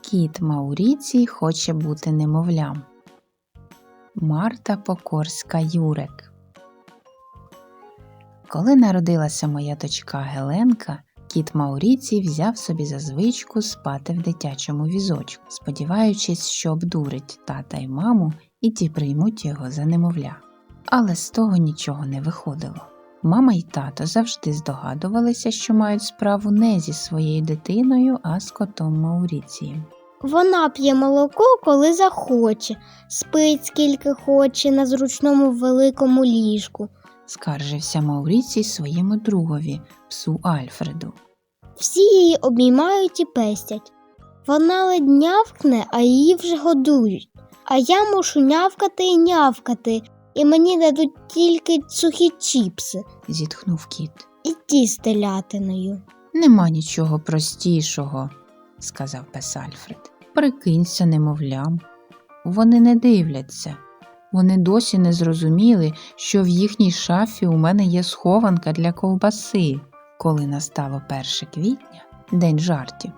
Кіт Мауріцій хоче бути немовлям. Марта Покорська Юрек. Коли народилася моя дочка Геленка, кіт Мауріцій взяв собі за звичку спати в дитячому візочку, сподіваючись, що обдурить тата й маму, і ті приймуть його за немовля. Але з того нічого не виходило. Мама й тато завжди здогадувалися, що мають справу не зі своєю дитиною, а з котом Мауріцієм. Вона п'є молоко, коли захоче, спить скільки хоче на зручному великому ліжку. скаржився Мауріцій своєму другові, псу Альфреду. Всі її обіймають і пестять. Вона ледь нявкне, а її вже годують. А я мушу нявкати і нявкати, і мені дадуть тільки сухі чіпси зітхнув кіт. і ті з телятиною. Нема нічого простішого, сказав пес Альфред. Прикинься немовлям. Вони не дивляться. Вони досі не зрозуміли, що в їхній шафі у мене є схованка для ковбаси. Коли настало 1 квітня, день жартів,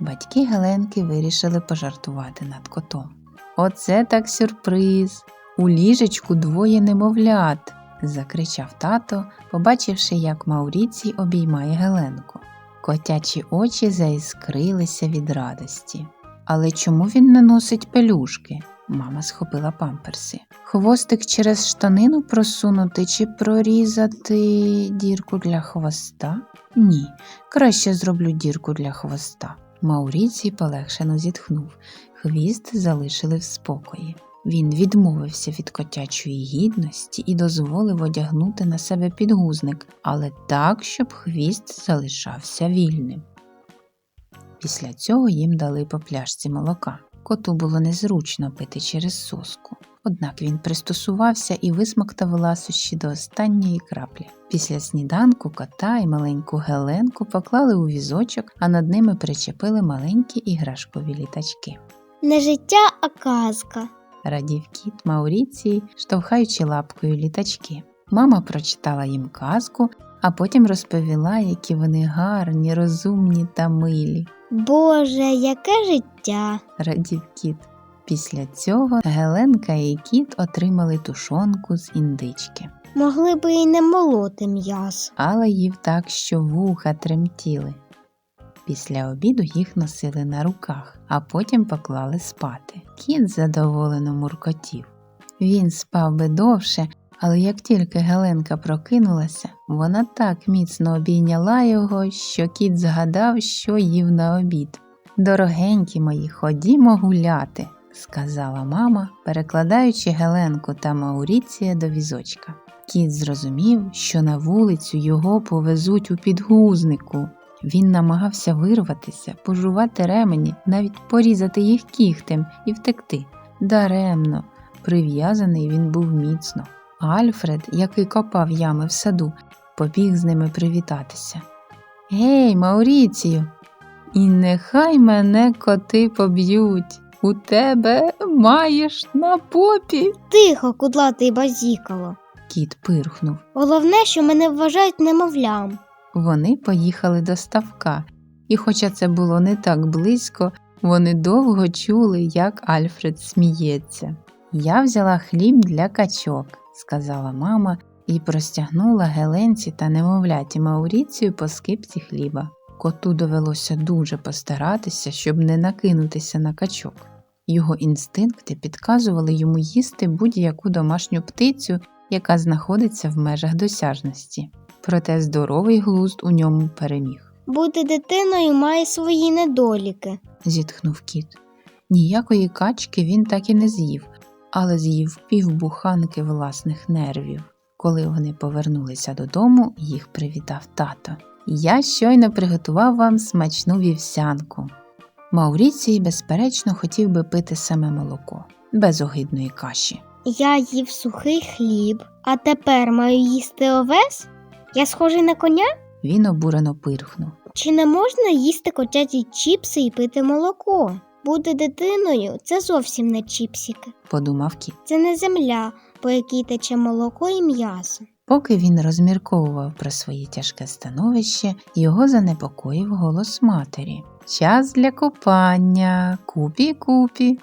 батьки Геленки вирішили пожартувати над котом. Оце так сюрприз! У ліжечку двоє немовлят, закричав тато, побачивши, як Мауріцій обіймає Геленку. Котячі очі заіскрилися від радості. Але чому він не носить пелюшки? Мама схопила памперси. Хвостик через штанину просунути чи прорізати дірку для хвоста? Ні, краще зроблю дірку для хвоста. Мауріцій полегшено зітхнув. Хвіст залишили в спокої. Він відмовився від котячої гідності і дозволив одягнути на себе підгузник, але так, щоб хвіст залишався вільним. Після цього їм дали по пляшці молока. Коту було незручно пити через соску. Однак він пристосувався і висмоктав ласощі до останньої краплі. Після сніданку кота і маленьку Геленку поклали у візочок, а над ними причепили маленькі іграшкові літачки. Не життя, а казка. Радів кіт Мауріції, штовхаючи лапкою літачки. Мама прочитала їм казку, а потім розповіла, які вони гарні, розумні та милі. Боже, яке життя! радів кіт. Після цього Геленка і кіт отримали тушонку з індички, Могли би і не молоти м'ясо. але їв так, що вуха тремтіли. Після обіду їх носили на руках, а потім поклали спати. Кіт задоволено муркотів. Він спав би довше, але як тільки Геленка прокинулася, вона так міцно обійняла його, що кіт згадав, що їв на обід. Дорогенькі мої, ходімо гуляти, сказала мама, перекладаючи Геленку та Мауріція до візочка. Кіт зрозумів, що на вулицю його повезуть у підгузнику. Він намагався вирватися, пожувати ремені, навіть порізати їх кігтем і втекти. Даремно, прив'язаний він був міцно. Альфред, який копав ями в саду, побіг з ними привітатися. Гей, Мауріцію! І нехай мене коти поб'ють. У тебе маєш на попі. Тихо, кудлатий базікало. Кіт пирхнув. Головне, що мене вважають немовлям. Вони поїхали до ставка, і, хоча це було не так близько, вони довго чули, як Альфред сміється. Я взяла хліб для качок, сказала мама і простягнула Геленці та немовляті Мауріцію по скипці хліба. Коту довелося дуже постаратися, щоб не накинутися на качок. Його інстинкти підказували йому їсти будь-яку домашню птицю, яка знаходиться в межах досяжності. Проте здоровий глузд у ньому переміг, Бути дитиною має свої недоліки. зітхнув кіт. Ніякої качки він так і не з'їв, але з'їв півбуханки власних нервів. Коли вони повернулися додому, їх привітав тато. Я щойно приготував вам смачну вівсянку. Мауріцій, безперечно, хотів би пити саме молоко, без огидної каші. Я їв сухий хліб, а тепер маю їсти овес? Я схожий на коня? Він обурено пирхнув. Чи не можна їсти котячі чіпси і пити молоко? Бути дитиною це зовсім не чіпсики. подумав кіт. Це не земля, по якій тече молоко і м'ясо. Поки він розмірковував про своє тяжке становище, його занепокоїв голос матері. Час для купання, купі купі.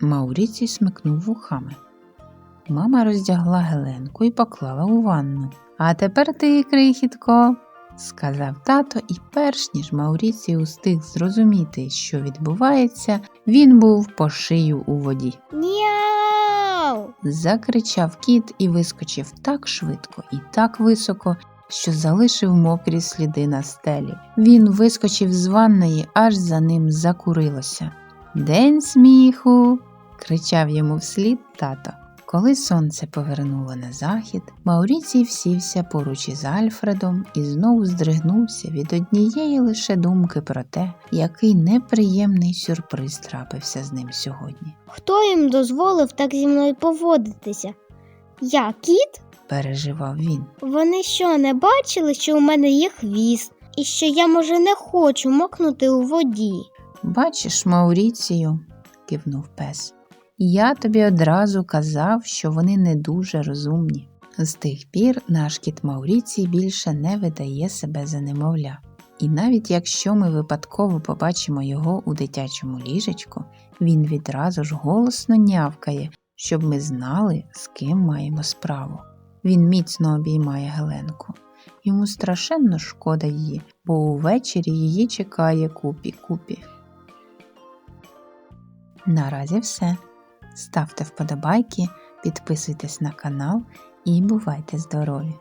Мауріцій смикнув вухами. Мама роздягла Геленку і поклала у ванну. А тепер ти, крихітко, сказав тато, і перш ніж Мауріцій устиг зрозуміти, що відбувається, він був по шию у воді. Няу! Закричав кіт і вискочив так швидко і так високо, що залишив мокрі сліди на стелі. Він вискочив з ванної, аж за ним закурилося. День сміху. кричав йому вслід тато. Коли сонце повернуло на захід, Мауріцій всівся поруч із Альфредом і знову здригнувся від однієї лише думки про те, який неприємний сюрприз трапився з ним сьогодні. Хто їм дозволив так зі мною поводитися? Я кіт? Переживав він. Вони що, не бачили, що у мене є хвіст, і що я, може, не хочу мокнути у воді? Бачиш, Мауріцію, кивнув пес. Я тобі одразу казав, що вони не дуже розумні. З тих пір наш кіт Мауріцій більше не видає себе за немовля. І навіть якщо ми випадково побачимо його у дитячому ліжечку, він відразу ж голосно нявкає, щоб ми знали, з ким маємо справу. Він міцно обіймає Геленку. Йому страшенно шкода її, бо увечері її чекає купі-купі. Наразі все. Ставте вподобайки, підписуйтесь на канал і бувайте здорові!